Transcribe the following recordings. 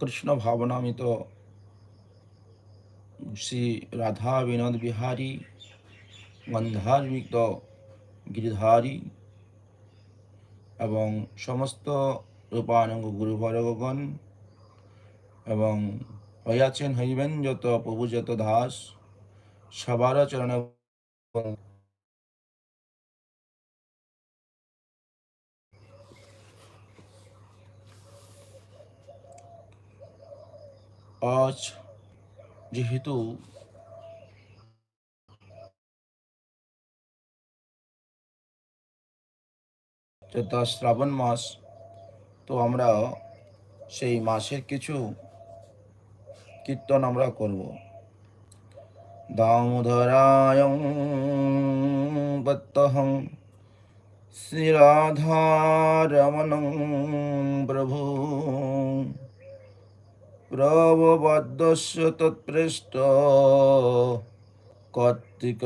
কৃষ্ণ ভাবনামিত। শ্রী রাধা বিনোদ বিহারী গন্ধার্মিক গিরিধারী এবং সমস্ত রূপানঙ্গ গুরুবর্গগণ এবং হইয়াছেন হইবেন যত প্রভু যত দাস সবার চরণে আজ যেহেতু যেটা শ্রাবণ মাস, তো আমরা সেই মাসের কিছু কীর্তন আমরা করব। দামোদরায় বত্তহং শ্রীরাধারমণং প্রভু। প্রববদ্ধস্য তৎপৃষ্ট কার্তিক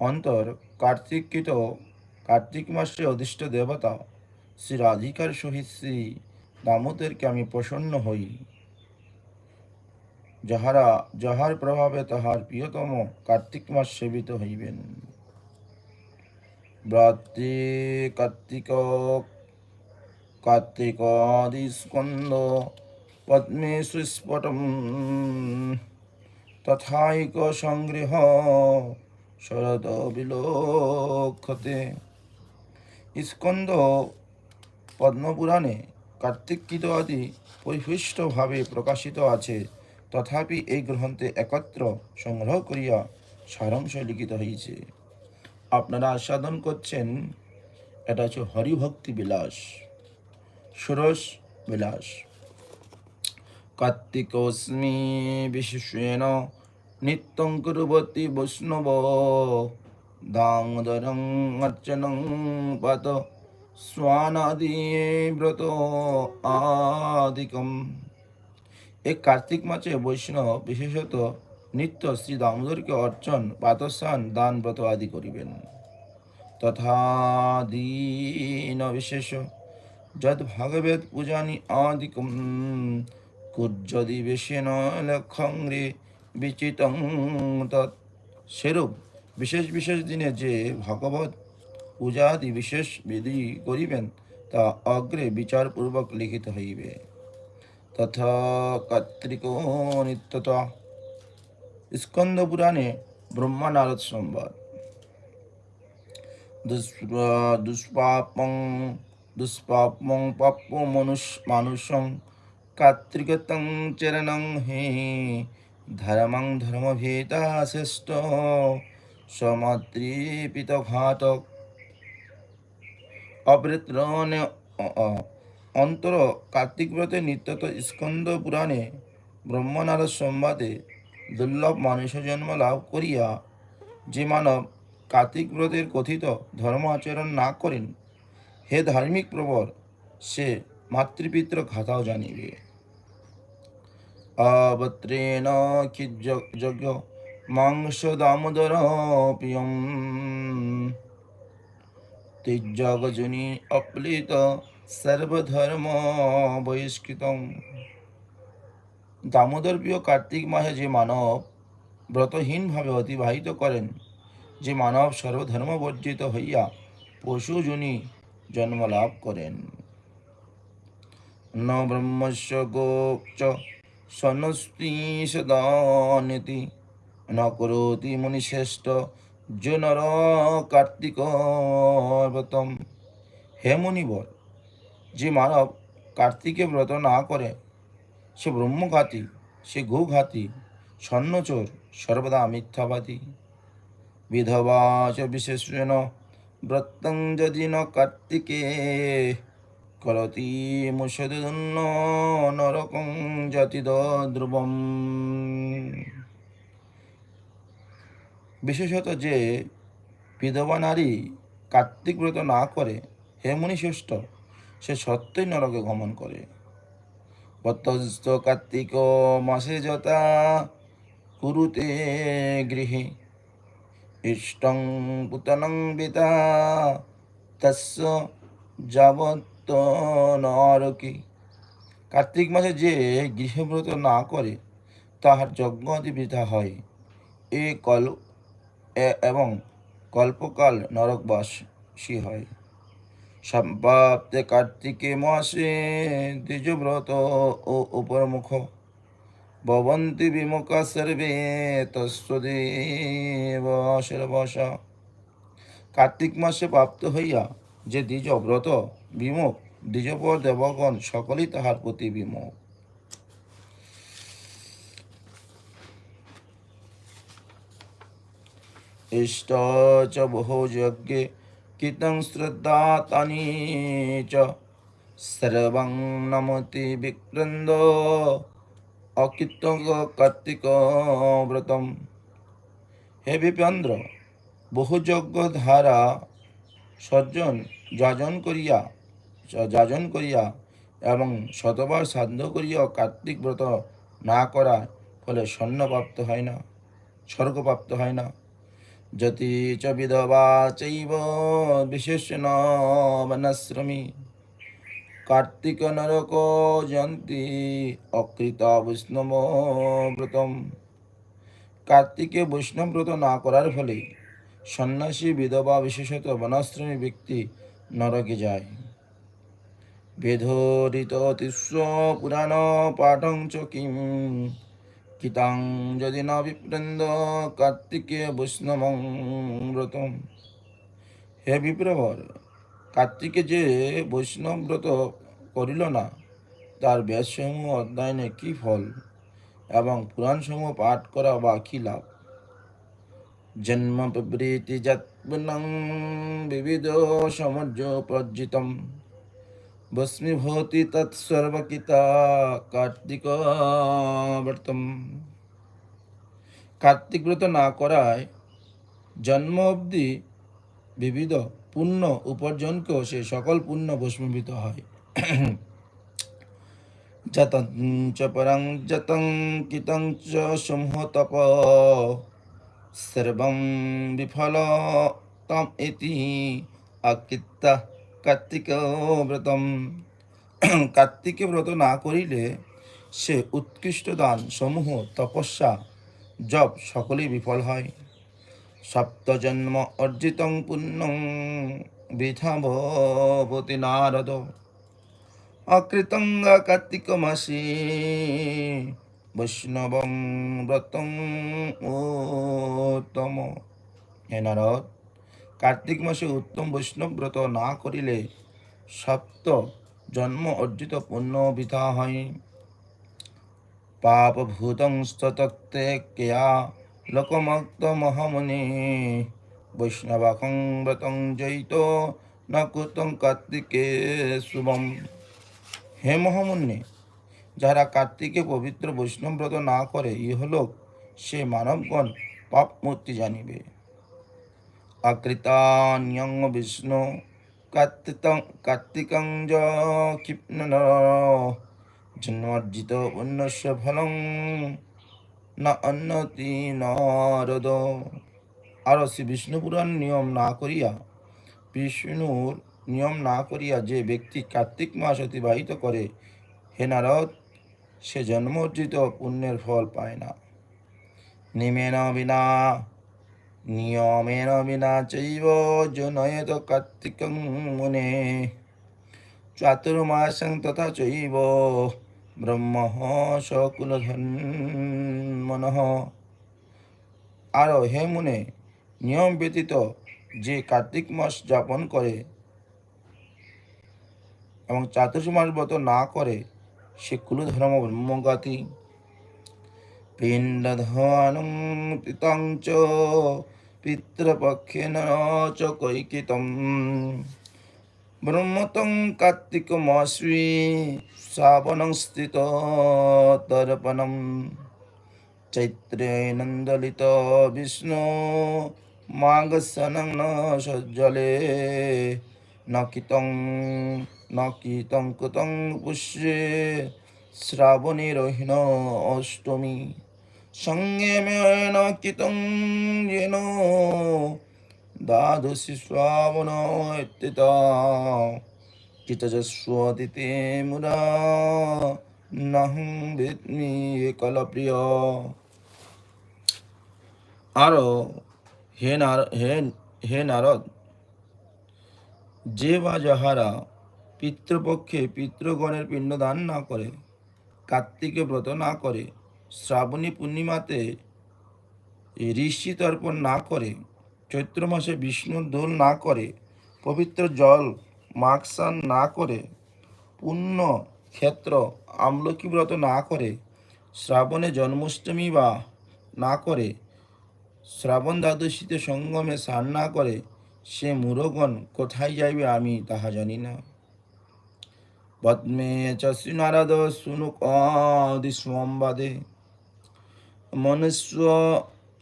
অন্তর কার্তিককৃত কার্তিক মাসে অধিষ্ঠ দেবতা শ্রী রাধিকার সহিত শ্রী দামোদরকে আমি প্রসন্ন হই। যাহারা, যাহার প্রভাবে তাহার প্রিয়তম কার্তিক মাস সেবিত হইবেন। ব্রাতে কার্তিক কার্তিকাদি স্কন্দ পদ্মে সুস্ফটম তথাইক সংগৃহ শরদ বিলোক্ষতে স্কন্দ পদ্মপুরাণে কার্তিকীত আদি পরিপুষ্টভাবে প্রকাশিত আছে। তথাপি এই গ্রন্থে একত্র সংগ্রহ করিয়া সারাংশ লিখিত হয়েছে আপনারা আস্বাদন করছেন, এটা হচ্ছে হরিভক্তি বিলাস ষোড়শ বিলাস। কার্তিকস্মি বিশেষেণ নিত্যং কুরবতি বৈষ্ণব, দামোদরং অর্চনং পাত স্বানাদি ব্রত আদিকম। এই কার্তিক মাসে বৈষ্ণব বিশেষত নিত্য শ্রী দামোদরকে অর্চন পাতস্থান দান ব্রত আদি করিবেন। তথা দীন বিশেষ যদ ভগবত পূজানি আদিকম কুর্যদিবেশেন লক্ষংরে বিচিতং তৎ। সেরূপ বিশেষ বিশেষ দিনে যে ভগবত পূজাদি বিশেষ বিধি করিবেন, তা অগ্রে বিচারপূর্বক লিখিত হইবে। তথা কার্তিক নিত্যতা স্কন্দ পুরাণে ব্রহ্মা নারদ সংবাদ দুষ্পাপং দুষ্পাপং পাপ মনুষ, মানুষং কার্তিকতং চরণং হে ধর্মং ধর্মভেদা শ্রেষ্ঠ সমাতৃপিত ঘাতক অবৃত্রণ অন্তর কার্তিক ব্রতে নিত্যত স্কন্দ পুরাণে ব্রহ্মনারদ সংবাদে দুর্লভ মানুষ জন্ম লাভ করিয়া যে মানব কার্তিক ব্রতের কথিত ধর্ম আচরণ না করেন, হে ধার্মিক প্রবর সে মাতৃপিত্র খাতাও জানিবে। অবত্রেণ যজ্ঞ মাংস দামোদর প্রিয়ম। তির্যগজনী অপ্লিত সর্বধর্ম বহিষ্কৃত দামোদর প্রিয় কার্তিক মাসে যে মানব ব্রতহীনভাবে অতিবাহিত করেন, যে মানব সর্বধর্ম বর্জিত হইয়া পশুজনী জন্ম লাভ করেন। ন ব্রহ্মস্য গোচ সনস্তি সদানীতি, ন করোতি মুনিশ্রেষ্ঠ যে নর কার্তিক হে মুনিবর, যে মানব কার্তিকে ব্রত না করে সে ব্রহ্মঘাতী, সে গোঘাতী স্বর্ণচোর, সর্বদা মিথ্যাবাদী। বিধবা চ বিশেষেণ ব্রতং যদি ন কার্তিকে, করতি মুসদন্ন নরকং জাতিদ ধ্রুবম। বিশেষত যে বিধবা নারী কার্তিক ব্রত না করে, হে মুনিশ্রেষ্ঠ সে সত্যই নরকে গমন করে। বত্যস্ত কার্তিক মাসে যথা কুরুতে গৃহে। ইষ্টং পুতনং বিতা তস্য যাবত নরকি। কার্তিক মাসে যে গৃহব্রত না করে, তাহার যজ্ঞাদি বৃথা হয়। এ কল এবং কল্পকাল নরকবাসী হয়। সম্প্রাপ্তে কার্তিকে মাসে দ্বিজব্রত ও উপরমুখ। ভবন্তি বিমুখা সর্বে তস্বদেব সর্বশ। কার্তিক মাসে প্রাপ্ত হইয়া যে দ্বিজ ব্রত বিমুখ দ্বিজপর দেবগণ সকলেই তাহার প্রতি বিমুখ। ইষ্ট চ বহু যজ্ঞে কীর্তন শ্রদ্ধা তানি চ সর্বং নমতি বিক্রন্দ অকীর্ত কার্তিক ব্রতম হে বিপেন্দ্র বহু যজ্ঞ ধারা সজ্জন যাজন করিয়া যাজন করিয়া এবং শতবার সাধ্য করিয়া কার্তিক ব্রত না করার ফলে স্বর্ণপ্রাপ্ত হয় না স্বর্গপ্রাপ্ত হয় না যতি চ বিধবা চৈব বিশেষণ বনশ্রমী কার্তিক নরক জয়ন্তী অকৃত বৈষ্ণব ব্রতম। কার্তিকে বৈষ্ণব ব্রত না করার ফলে সন্ন্যাসী বিধবা বিশেষত বনাশ্রমী ব্যক্তি নরকে যায়। বেধরিত তিস্ব পুরাণ পাঠং চ কিম। কিতাং যদি না বিপ্রেন্দ কার্তিকে বৈষ্ণব ব্রতম। হে বিপ্রবর, কার্তিকে যে বৈষ্ণব ব্রত করিল না, তার ব্যাসসমূহ অধ্যয়নে কি ফল এবং পুরাণসমূহ পাঠ করা বা কি লাভ? জন্ম প্রবৃতি বিবিধ সমর্য প্রজ্জিতম ভস্মীভূতি তৎসর্বকিতা কার্তিক ব্রতম কার্তিক ব্রত না করায় জন্ম অবধি বিবিধ পুণ্য উপার্জনকেও সে সকল পুণ্য ভস্মীভূত হয় যতং চ পরং যতং কিতং চ বিফল তম ইতি অকৃত্য কার্তিক ব্রতম। কার্তিকে ব্রত না করিলে সে উৎকৃষ্ট দান সমূহ তপস্যা জপ সকলেই বিফল হয়। সপ্তজন্ম অর্জিতং পুণ্যং বৃথা নারদ। অকৃতং কার্তিক মাসে বৈষ্ণবং ব্রতং উত্তম। হে নারদ। কার্তিক মাসে উত্তম বৈষ্ণব ব্রত না করিলে সপ্ত জন্ম অর্জিত পুণ্য বৃথা হয়। পাপভূতং স্ততত্তে কেয়া লোকমক্ত মহামুনি। বৈষ্ণবাকং ব্রতং জয়িত না কুতং কার্তিকে শুভম। হে মহামুন্নি যারা কার্তিকে পবিত্র বৈষ্ণব ব্রত না করে ইহলোক, সে মানবগণ পাপ মূর্তি জানিবে। আকৃতান্যং বিষ্ণু কার্তিকং কার্তিকং য ক্ষিপ্ন জন্মার্জিত পুণ্যস্য ফলং না অন্নতি নরদ আরও শ্রী বিষ্ণু পুরাণ নিয়ম না করিয়া বিষ্ণুর নিয়ম না করিয়া যে ব্যক্তি কার্তিক মাস অতিবাহিত করে হে নারদ সে জন্ম অর্জিত পুণ্যের ফল পায় না নিমেন বিনা নিয়মেন বিনা চৈব জনয়েত কার্তিকং মুনে। চাতুর্মাসং তথা চৈব ব্রহ্ম সকুলধন্মনঃ আরও, হে মুনে, নিয়ম ব্যতীত যে কার্তিক মাস যাপন করে এবং চাতুর্মাস ব্রত না করে সে কুলধর্ম ব্রহ্মগাতি পিণ্ডধানং পিতং চ পিতৃপক্ষেন কৈকিতম। ব্রহ্মতং কার্তিকমাশ্রী শ্রাবণং স্থিত তর্পণম চৈত্রে নন্দলিত বিষ্ণু মাগসনং ন সজ্জলে ন কিতং ন কুতং পুষ্যে শ্রাবণী রহিণ অষ্টমী। সংযমেন কীতং যেন দ্বাদশী শ্রাবণ ইত্যেতা চিতজস্বদিতে মুরা নাহং বেদমি কলপ্রিয় আরও হে নার, হে হে নারদ, যে বা যাহারা পিতৃপক্ষে পিতৃগণের পিণ্ডদান না করে, কার্তিকে ব্রত না করে শ্রাবণী পূর্ণিমাতে ঋষি তর্পণ না করে, চৈত্র মাসে বিষ্ণুর দোল না করে, পবিত্র জল মাকসান না করে পুণ্য ক্ষেত্র আমলকি ব্রত না করে, শ্রাবণে জন্মাষ্টমী বা না করে, শ্রাবণ দ্বাদশীতে সঙ্গমে স্নান না করে, সে মুরগণ কোথায় যাইবে আমি তাহা জানি না। পদ্মে চশ্রী নারদ শুনুক আদি সম্বাদে মনুষ্য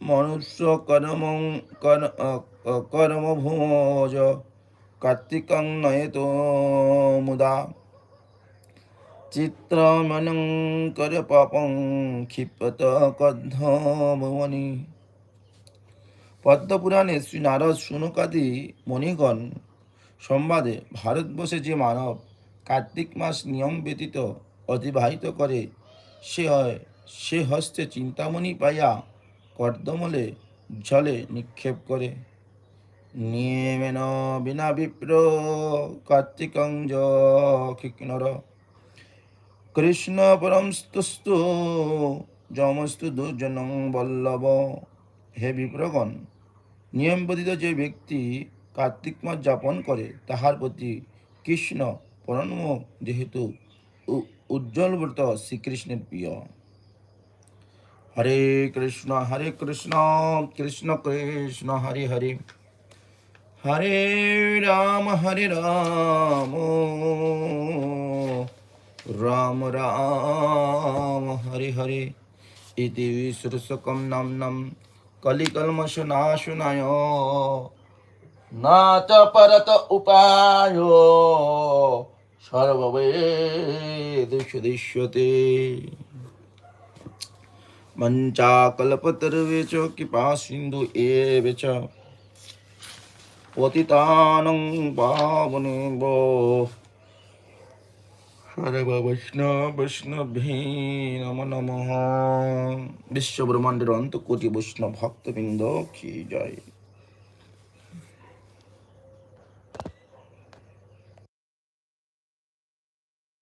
মনুষ্য কর্ম কর্ম ভোজ কার্তিকং নয়ত মুদা। চিত্রমনং কর পাপং ক্ষিপত কদ্ধ ভুবনী। পদ্মপুরাণে শ্রী নারদ সুনকাদি মণিগণ সংবাদে ভারতবর্ষে যে মানব কার্তিক মাস নিয়ম ব্যতীত অতিবাহিত করে, সে হয় সে হস্তে চিন্তামণি পাইয়া কর্দমলে জলে নিক্ষেপ করে। নিয়মেন বিনা বিপ্র কার্তিকং কিন্নর কৃষ্ণ পরম স্তুস্তু, যমস্তু দুর্জনং বল্লভ। হে বিপ্রগণ, নিয়ম ব্যতীত যে ব্যক্তি কার্তিক মাস যাপন করে, তাহার প্রতি কৃষ্ণ পরম যেহেতু উজ্জ্বল ব্রত শ্রীকৃষ্ণের প্রিয়। হরে কৃষ্ণ হরে কৃষ্ণ কৃষ্ণ কৃষ্ণ, হরে হরে। হরে রাম হরে রাম। রাম রাম, হরে হরে। ইতি বিশ্বকম নাম নাম। কলিকলমশনাশনায় না চ পরত উপায়। সর্ববেদেষু দৃশ্যতে মঞ্চাকল্পতর্বে চ কৃপা সিন্ধু এব চ পতিতানং পাবনেব সর্ব বৈষ্ণব বৈষ্ণভী নম নমঃ বিশ্ব ব্রহ্মাণ্ডের অন্তকোটি বৈষ্ণব ভক্তবৃন্দ কি জয়